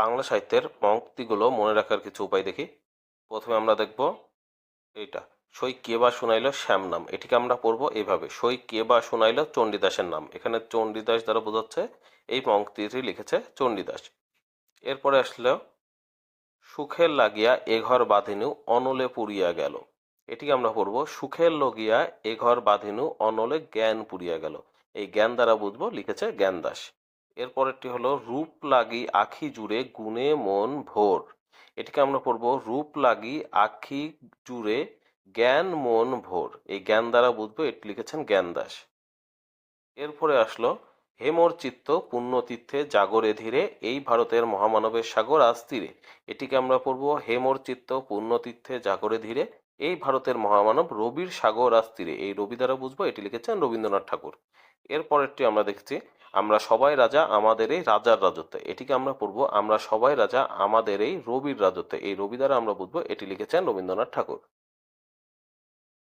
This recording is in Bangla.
বাংলা সাহিত্যের পংক্তিগুলো মনে রাখার কিছু উপায় দেখি। প্রথমে আমরা দেখব এইটা। সই কে বা শুনাইল শ্যাম নাম। এটিকে আমরা পড়ব এইভাবে সই কে বা শুনাইল চণ্ডীদাসের নাম। এখানে চণ্ডীদাস দ্বারা বোঝাচ্ছে এই পঙ্ক্তিটি লিখেছে চণ্ডীদাস। এরপরে আসলো সুখের লাগিয়া এ ঘর বাঁধিনু, অনলে পুরিয়া গেল। এটিকে আমরা পড়ব সুখের লগিয়া এ ঘর বাঁধিনু, অনলে জ্ঞান পুরিয়া গেল। এই জ্ঞান দ্বারা বুঝব, লিখেছে জ্ঞানদাস। এরপরেরটি হলো, রূপ লাগি আখি জুড়ে গুণে মন ভোর। এটিকে আমরা পড়ব, রূপ লাগি আখি জুড়ে জ্ঞান মন ভোর। এই জ্ঞান দ্বারা বুঝব, এটি লিখেছেন জ্ঞানদাস এরপরে আসলো হেমর চিত্ত পুণ্যতীর্থে জাগরে ধীরে, এই ভারতের মহামানবের সাগর আজ তীরে। এটিকে আমরা পড়ব হেমর চিত্ত পুণ্যতীর্থে জাগরে ধীরে, এই ভারতের মহামানব রবির সাগর আজ তীরে। এই রবি দ্বারা বুঝব, এটি লিখেছেন রবীন্দ্রনাথ ঠাকুর। এরপরেরটি আমরা দেখছি আমরা সবাই রাজা, আমাদের এই রাজার রাজত্বে। এটিকে আমরা পড়ব, আমরা সবাই রাজা, আমাদের এই রবির রাজত্বে। এই রবি দ্বারা আমরা বুঝব, এটি লিখেছেন রবীন্দ্রনাথ ঠাকুর।